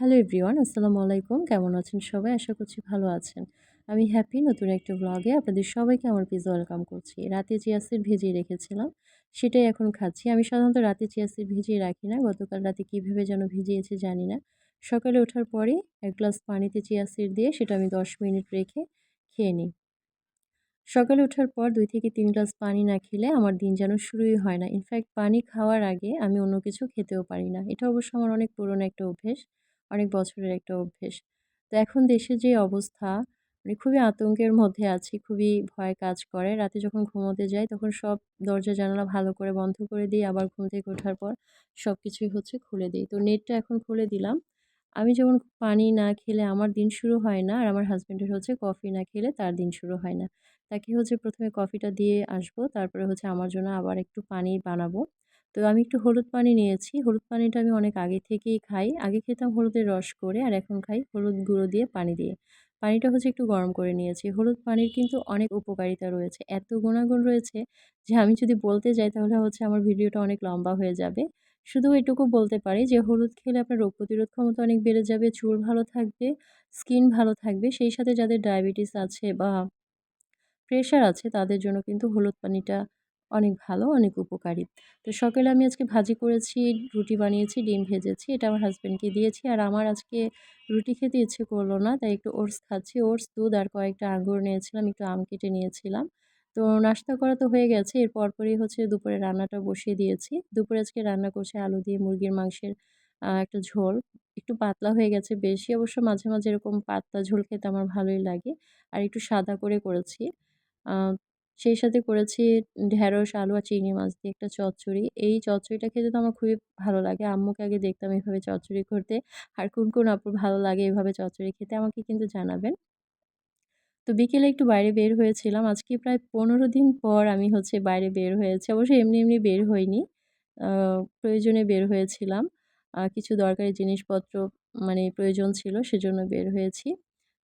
Hello everyone আসসালামু আলাইকুম কেমন আছেন সবাই? আশা করছি ভালো আছেন। আমি হ্যাপি নতুন একটা ব্লগে আপনাদের সবাইকে আমার পিজ ওয়েলকাম করছি। রাতে চিয়া সিড ভিজিয়ে রেখেছিলাম, সেটাই এখন খাচ্ছি। আমি সাধারণত রাতে চিয়া সিড ভিজিয়ে রাখি না, গতকাল রাতে কীভাবে যেন ভিজিয়েছি জানি না। সকালে ওঠার পরে এক গ্লাস পানিতে চিয়া সিড দিয়ে, সেটা আমি দশ মিনিট রেখে খেয়ে নিই। সকালে ওঠার পর দুই থেকে তিন গ্লাস পানি না খেলে আমার দিন যেন শুরুই হয় না। ইনফ্যাক্ট পানি খাওয়ার আগে আমি অন্য কিছু খেতেও পারি না। এটা অবশ্য আমার অনেক পুরনো একটা অভ্যেস। অনেক বছরের একটা অভ্যেস। তো এখন দেশের যে অবস্থা মানে খুবই আতঙ্কের মধ্যে আছি, খুবই ভয় কাজ করে। রাতে যখন ঘুমোতে যাই, তখন সব দরজা, জানালা ভালো করে বন্ধ করে দিই। আবার ঘুম থেকে ওঠার পর সব কিছুই হচ্ছে খুলে দিই। তো নেটটা এখন খুলে দিলাম। আমি যেমন পানি না খেলে আমার দিন শুরু হয় না, আর আমার হাজব্যান্ডের হচ্ছে কফি না খেলে তার দিন শুরু হয় না। তাকে হচ্ছে প্রথমে কফিটা দিয়ে আসব, তারপরে হচ্ছে আমার জন্য আবার একটু পানি বানাবো। তো আমি একটু হলুদ পানি নিয়েছি। হলুদ পানিটা আমি অনেক আগে থেকেই খাই। আগে খেতাম হলুদের রস করে, আর এখন খাই হলুদ গুঁড়ো দিয়ে পানি দিয়ে। পানিটা হচ্ছে একটু গরম করে নিয়েছি। হলুদ পানির কিন্তু অনেক উপকারিতা রয়েছে। এত গুণাগুণ রয়েছে যে আমি যদি বলতে যাই তাহলে হচ্ছে আমার ভিডিওটা অনেক লম্বা হয়ে যাবে। শুধু এটুকু বলতে পারি যে হলুদ খেলে আপনার রোগ প্রতিরোধ ক্ষমতা অনেক বেড়ে যাবে, চুল ভালো থাকবে, স্কিন ভালো থাকবে। সেই সাথে যাদের ডায়াবেটিস আছে বা প্রেশার আছে তাদের জন্য কিন্তু হলুদ পানিটা অনেক ভালো, অনেক উপকারী। তো সকালে আমি আজকে ভাজি করেছি, রুটি বানিয়েছি, ডিম ভেজেছি, এটা আমার হাজব্যান্ডকে দিয়েছি। আর আমার আজকে রুটি খেতে ইচ্ছে করল না, তাই একটু ওটস খাচ্ছি। ওটস, দুধ আর কয়েকটা আঙ্গুর নিয়েছিলাম, একটু আম কেটে নিয়েছিলাম। তো নাস্তা করা তো হয়ে গেছে, এর পরপরই হচ্ছে দুপুরে রান্নাটা বসিয়ে দিয়েছি। দুপুরে আজকে রান্না করছে আলু দিয়ে মুরগির মাংসের একটা ঝোল। একটু পাতলা হয়ে গেছে, বেশি অবশ্য মাঝে মাঝে এরকম পাতলা ঝোল খেতে আমার ভালোই লাগে। আর একটু সাদা করে করেছি। সেই সাথে করেছি ঢেঁড়স, আলু আর চিংড়ি মাছ দিয়ে একটা চচ্চড়ি। এই চচ্চড়িটা খেতে তো আমার খুবই ভালো লাগে। আম্মুকে আগে দেখতাম এভাবে চচ্চড়ি করতে। আর কোন কোন আপুর ভালো লাগে এভাবে চচ্চড়ি খেতে আমাকে কিন্তু জানাবেন। তো বিকেলে একটু বাইরে বের হয়েছিলাম। আজকে প্রায় পনেরো দিন পর আমি হচ্ছে বাইরে বের হয়েছি। অবশ্যই এমনি এমনি বের হইনি। প্রয়োজনে বের হয়েছিলাম। কিছু দরকারি জিনিসপত্র মানে প্রয়োজন ছিল সেজন্য বের হয়েছি।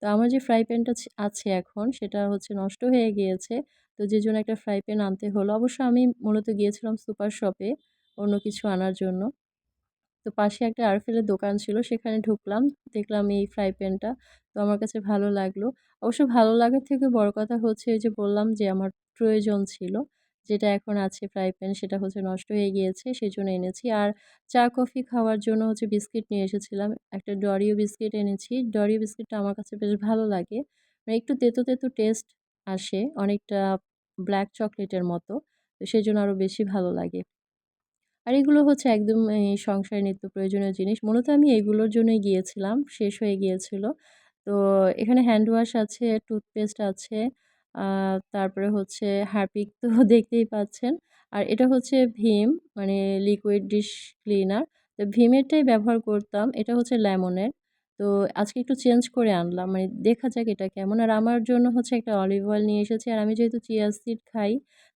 তো আমার যে ফ্রাই প্যানটা আছে এখন সেটা হচ্ছে নষ্ট হয়ে গিয়েছে। তো যে জন্য একটা ফ্রাই প্যান আনতে হলো। অবশ্য আমি মূলত গিয়েছিলাম সুপার শপে অন্য কিছু আনার জন্য। তো পাশে একটা আরফেলের দোকান ছিল, সেখানে ঢুকলাম, দেখলাম এই ফ্রাই প্যানটা তো আমার কাছে ভালো লাগল। অবশ্য ভালো লাগার থেকে বড় কথা হচ্ছে ওই যে বললাম যে আমার প্রয়োজন ছিল, যেটা এখন আছে ফ্রাই প্যান সেটা হচ্ছে নষ্ট হয়ে গিয়েছে সেই জন্য এনেছি। আর চা, কফি খাওয়ার জন্য হচ্ছে বিস্কিট নিয়ে এসেছিলাম। একটা ডরিও বিস্কিট এনেছি। ডরিও বিস্কিটটা আমার কাছে বেশ ভালো লাগে। মানে একটু তেতো তেতো টেস্ট আসে, অনেকটা ব্ল্যাক চকলেটের মতো। তো সেই জন্য আরও বেশি ভালো লাগে। আর এগুলো হচ্ছে একদম এই সংসারে নিত্য প্রয়োজনীয় জিনিস। মূলত আমি এগুলোর জন্যই গিয়েছিলাম, শেষ হয়ে গিয়েছিল। তো এখানে হ্যান্ড ওয়াশ আছে টুথপেস্ট আছে তারপরে হচ্ছে হারপিক তো দেখতেই পাচ্ছেন। আর এটা হচ্ছে ভীম মানে লিকুইড ডিশ ক্লিনার তো ভীমেরটাই ব্যবহার করতাম। এটা হচ্ছে লেমনের। তো আজকে একটু চেঞ্জ করে আনলাম। মানে দেখা যাক এটা কেমন। আর আমার জন্য হচ্ছে একটা অলিভ অয়েল নিয়ে এসেছি। আর আমি যেহেতু চিয়া সিড খাই,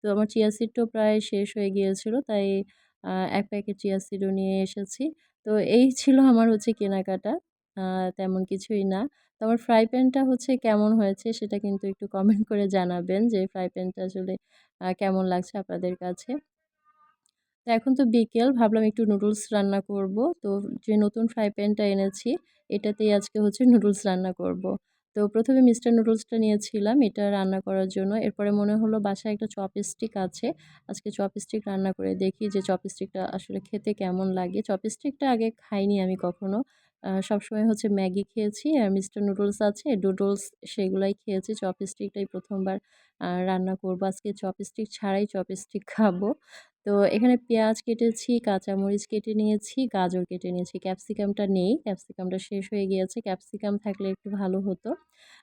তো আমার চিয়া সিডটাও প্রায় শেষ হয়ে গিয়েছিল। তাই এক প্যাকেট চিয়া সিডও নিয়ে এসেছি। তো এই ছিল আমার হচ্ছে কেনাকাটা। তেমন কিছুই না। তো আমার ফ্রাই প্যানটা হচ্ছে কেমন হয়েছে সেটা কিন্তু একটু কমেন্ট করে জানাবেন যে, ফ্রাই প্যানটা আসলে কেমন লাগছে আপনাদের কাছে? তো এখন তো বিকেল, ভাবলাম একটু নুডলস রান্না করব। তো যে নতুন ফ্রাই প্যানটা এনেছি, এটাতেই আজকে হচ্ছে নুডলস রান্না করব। তো প্রথমে মিস্টার নুডলসটা নিয়েছিলাম, এটা রান্না করার জন্য। এরপরে মনে হলো বাসায় একটা চপস্টিক আছে, আজকে চপস্টিক রান্না করে দেখি যে চপস্টিকটা আসলে খেতে কেমন লাগে। চপস্টিকটা আগে খাইনি আমি কখনো সবসময় হচ্ছে ম্যাগি খেয়েছি, আর মিস্টার নুডলস আছে ডুডলস সেগুলাই খেয়েছি। চপস্টিকটাই প্রথমবার রান্না করব। আজকে চপস্টিক ছাড়াই চপস্টিক খাব। তো এখানে পেঁয়াজ কেটেছি, কাঁচামরিচ কেটে নিয়েছি, গাজর কেটে নিয়েছি। ক্যাপসিকামটা নেই, ক্যাপসিকামটা শেষ হয়ে গিয়েছে। ক্যাপসিকাম থাকলে একটু ভালো হতো।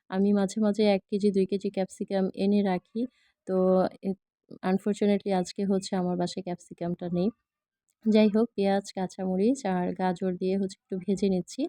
আমি মাঝে মাঝে এক কেজি, দুই কেজি ক্যাপসিকাম এনে রাখি। তো আনফর্চুনেটলি আজকে হচ্ছে আমার বাসায় ক্যাপসিকামটা নেই। যাই হোক পেঁয়াজ, কাঁচামরিচ আর গাজর দিয়ে হচ্ছে একটু ভেজে নিচ্ছি।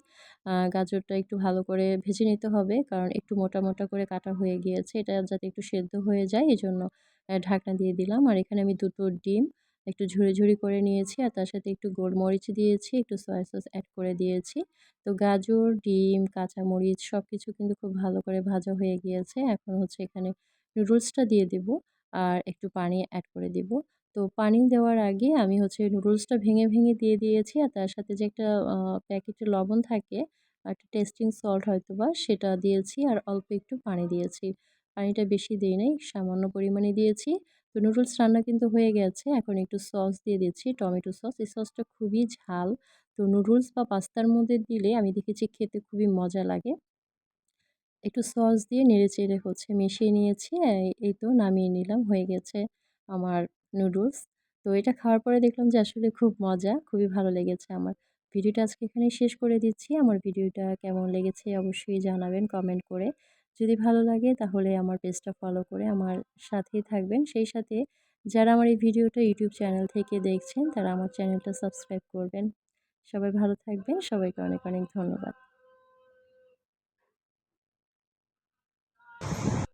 গাজরটা একটু ভালো করে ভেজে নিতে হবে কারণ একটু মোটা মোটা করে কাটা হয়ে গিয়েছে। এটা যাতে একটু সেদ্ধ হয়ে যায় এই জন্য ঢাকনা দিয়ে দিলাম। আর এখানে আমি দুটো ডিম একটু ঝুড়ি ঝুড়ি করে নিয়েছি আর তার সাথে একটু গোলমরিচ দিয়েছি, একটু সয়া সস অ্যাড করে দিয়েছি। তো গাজর, ডিম, কাঁচামরিচ সব কিছু কিন্তু খুব ভালো করে ভাজা হয়ে গিয়েছে। এখন হচ্ছে এখানে নুডলসটা দিয়ে দেব আর একটু পানি অ্যাড করে দিব। তো পানি দেওয়ার আগে আমি হচ্ছে নুডলসটা ভেঙে, ভেঙে দিয়ে দিয়েছি। আর তার সাথে যে একটা প্যাকেটে লবণ থাকে, একটা টেস্টিং সল্ট হয়তো বা সেটা দিয়েছি আর অল্প একটু পানি দিয়েছি। পানিটা বেশি দিই নাই, সামান্য পরিমাণে দিয়েছি। তো নুডলস রান্না কিন্তু হয়ে গেছে। এখন একটু সস দিয়ে দিচ্ছি, টমেটো সস। এই সসটা খুবই ঝাল। তো নুডলস বা পাস্তার মধ্যে দিলে আমি দেখেছি খেতে খুবই মজা লাগে। একটু সস দিয়ে নেড়েচেড়ে হচ্ছে মিশিয়ে নিয়েছি। এই তো নামিয়ে নিলাম। হয়ে গেছে আমার নুডলস তো এটা খাওয়ার পরে দেখলাম যে আসলে খুব মজা, খুবই ভালো লেগেছে আমার। ভিডিওটা আজকে এখানে শেষ করে দিচ্ছি। আমার ভিডিওটা কেমন লেগেছে অবশ্যই জানাবেন কমেন্ট করে। যদি ভালো লাগে তাহলে আমার পেজটা ফলো করে আমার সাথেই থাকবেন। সেই সাথে যারা আমার এই ভিডিওটা ইউটিউব চ্যানেল থেকে দেখছেন তারা আমার চ্যানেলটা সাবস্ক্রাইব করবেন। সবাই ভালো থাকবেন। সবাইকে অনেক অনেক ধন্যবাদ।